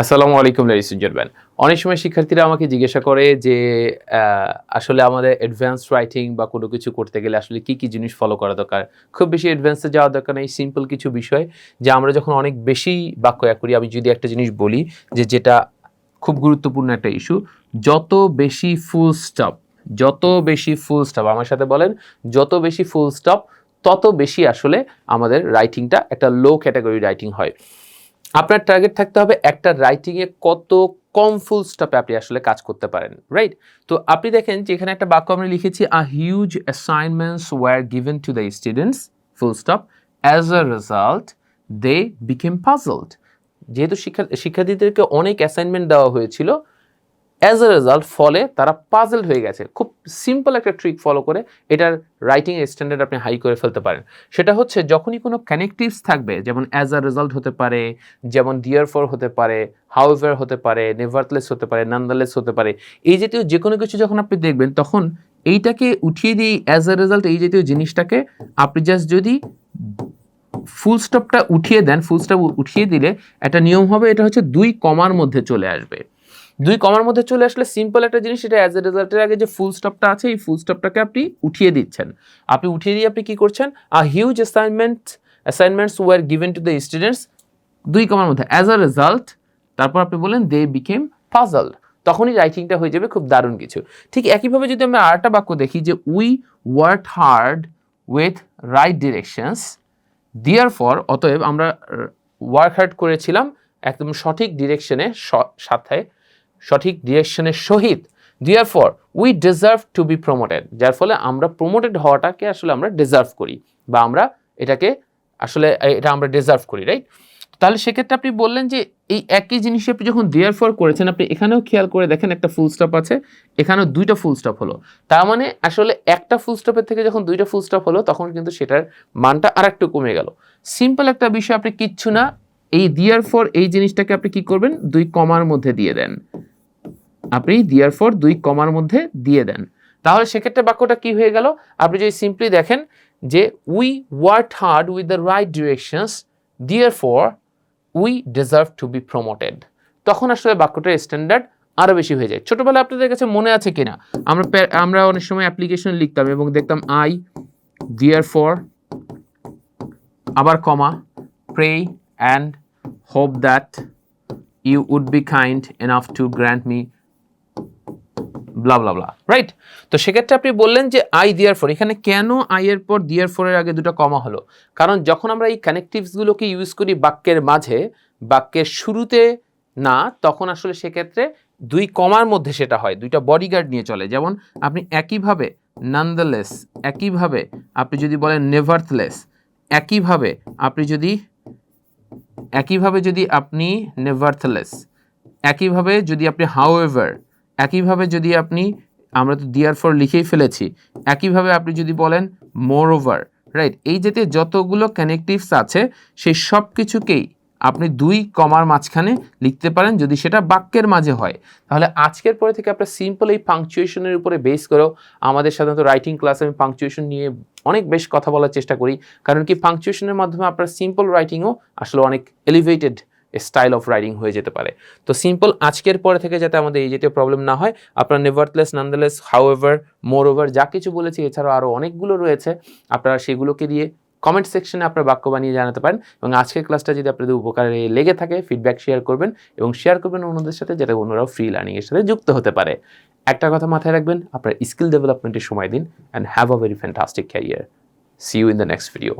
আসসালামু আলাইকুম ladies gentleman অনেক সময় শিক্ষার্থীরা আমাকে জিজ্ঞাসা করে যে আসলে আমাদের অ্যাডভান্স রাইটিং বা কোনো কিছু করতে গেলে আসলে কি কি জিনিস ফলো করা দরকার? খুব বেশি অ্যাডভান্সে যাওয়া দরকার নেই সিম্পল কিছু বিষয় যে আমরা যখন অনেক বেশি বাক্য এক করি, আমি যদি একটা জিনিস বলি যে যেটা খুব গুরুত্বপূর্ণ একটা ইস্যু যত বেশি ফুল স্টপ যত বেশি ফুল স্টপ আমার সাথে বলেন, যত বেশি ফুল স্টপ তত বেশি আসলে আমাদের রাইটিংটা একটা লো ক্যাটাগরি রাইটিং হয়। আপনার টার্গেট থাকতে হবে একটা রাইটিংয়ে কত কম ফুল স্টপে আপনি আসলে কাজ করতে পারেন রাইট তো আপনি দেখেন যে এখানে একটা বাক্য আমরা লিখেছি a huge assignments were given to the students full stop as a result they became puzzled যেহেতু শিক্ষা শিক্ষার্থীদেরকে অনেক অ্যাসাইনমেন্ট দেওয়া হয়েছিল অ্যাজ এ রেজাল্ট ফলে তারা পাজলড হয়ে গেছে। খুব সিম্পল একটা ট্রিক ফলো করে এটার রাইটিং স্ট্যান্ডার্ড আপনি হাই করে ফেলতে পারেন। সেটা হচ্ছে যখনই কোনো কানেকটিভস থাকবে, যেমন অ্যাজ আ রেজাল্ট হতে পারে, যেমন ডিয়ার ফর হতে পারে হাউএভার হতে পারে নেভারলেস হতে পারে নান্দালেস হতে পারে, এই জাতীয় যে কোনো কিছু যখন আপনি দেখবেন, তখন এইটাকে উঠিয়ে দিয়ে অ্যাজ আ রেজাল্ট এই জাতীয় জিনিসটাকে আপনি জাস্ট যদি ফুল স্টপটা উঠিয়ে দেন ফুল স্টপ উঠিয়ে দিলে একটা নিয়ম হবে, এটা হচ্ছে দুই কমার মধ্যে চলে আসবে। দুই কমার মধ্যে চলে আসলে সিম্পল একটা জিনিস এটা অ্যাজ এ রেজাল্টের আগে যে ফুল স্টপটা আছে, এই ফুল স্টপটাকে আপনি উঠিয়ে দিচ্ছেন। আপনি উঠিয়ে দিয়ে আপনি কি করছেন? A huge assignment assignments were given to the students দুই কমার মধ্যে। অ্যাজ আ রেজাল্ট তারপর আপনি বলেন দে বিকেম পাজলড তখনই রাইটিংটা হয়ে যাবে খুব দারুণ কিছু। ঠিক একইভাবে যদি আমরা আরেকটা বাক্য দেখি যে we work hard with right directions therefore অতএব আমরা ওয়ার্ক হার্ড করেছিলাম একদম সঠিক ডিরেকশনে সাথে সঠিক ডিরেকশনের সহিত therefore we deserve to be promoted যার ফলে আমরা প্রমোটেড হওয়াটাকে আসলে আমরা ডিজার্ভ করি, বা আমরা এটাকে আসলে এটা আমরা ডিজার্ভ করি রাইট তাহলে সেক্ষেত্রে আপনি বললেন যে এই একই জিনিস আপনি যখন দেয়ার ফর করেছেন, আপনি এখানেও খেয়াল করে দেখেন একটা ফুল স্টপ আছে, এখানেও দুইটা ফুল স্টপ হলো। তার মানে আসলে একটা ফুল স্টপের থেকে যখন দুইটা ফুল স্টপ হলো, তখন কিন্তু সেটার মানটা আর একটু কমে গেল। সিম্পল একটা বিষয় আপনি কিচ্ছু না, এই দিয়ার ফর এই জিনিসটাকে আপনি কি করবেন? দুই কমার মধ্যে দিয়ে দেন। আপনি দিয়ার ফর দুই কমার মধ্যে দিয়ে দেন। তাহলে সেক্ষেত্রে বাক্যটা কি হয়ে গেল? আপনি যদি সিম্পলি দেখেন যে we work hard with the right directions therefore we deserve to be promoted তখন আসলে বাক্যটার স্ট্যান্ডার্ড আরও বেশি হয়ে যায়। ছোটোবেলায় আপনাদের কাছে মনে আছে কিনা? আমরা আমরা অনেক সময় অ্যাপ্লিকেশন লিখতাম এবং দেখতাম আই দিয়ার ফর আবার comma pray and hope that you would be kind enough to grant me blah blah blah right তো সেক্ষেত্রে আপনি বললেন যে আই দিয়ার ফোর এখানে কেন আই এর পর দিয়ার ফোরের আগে দুটো কমা হলো? কারণ যখন আমরা এই কানেকটিভসগুলোকে ইউজ করি বাক্যের মাঝে, বাক্যের শুরুতে না, তখন আসলে সেক্ষেত্রে দুই কমার মধ্যে সেটা হয়, দুইটা বডিগার্ড নিয়ে চলে। যেমন আপনি একইভাবে নান্দালেস একইভাবে আপনি যদি বলেন নেভারথলেস একইভাবে আপনি যদি, একইভাবে যদি আপনি নেভারথলেস একইভাবে যদি আপনি হাউএভার একইভাবে যদি আপনি, আমরা তো দিয়ার ফর লিখেই ফেলেছি, একইভাবে আপনি যদি বলেন মোর ওভার রাইট এই জাতীয় যতগুলো কানেকটিভস আছে, সেই সব কিছুকেই আপনি দুই কমার মাঝখানে লিখতে পারেন যদি সেটা বাক্যের মাঝে হয়। তাহলে আজকের পরে থেকে আমরা সিম্পল এই পাংচুয়েশনের উপরে বেস করেও আমাদের সাধারণত রাইটিং ক্লাসে আমি পাংচুয়েশন নিয়ে অনেক বেশ কথা বলার চেষ্টা করি। কারণ কি পাংচুয়েশনের মাধ্যমে আপনার সিম্পল রাইটিংও আসলে অনেক এলিভেটেড স্টাইল অফ রাইটিং হয়ে যেতে পারে। তো সিম্পল আজকের পরে থেকে যাতে আমাদের এই জাতীয় প্রবলেম না হয়, আপনার nevertheless nonetheless however moreover যা কিছু বলেছি, এছাড়াও আরও অনেকগুলো রয়েছে, আপনারা সেগুলোকে দিয়ে কমেন্ট সেকশনে আপনার বাক্য বানিয়ে জানাতে পারেন এবং আজকের ক্লাসটা যদি আপনাদের উপকারে লেগে থাকে ফিডব্যাক শেয়ার করবেন এবং শেয়ার করবেন অন্যদের সাথে, যাতে অন্যরাও ফ্রি লার্নিংয়ের সাথে যুক্ত হতে পারে। একটা কথা মাথায় রাখবেন, আপনার স্কিল ডেভেলপমেন্টের সময় দিন and have a very fantastic career see you in the next video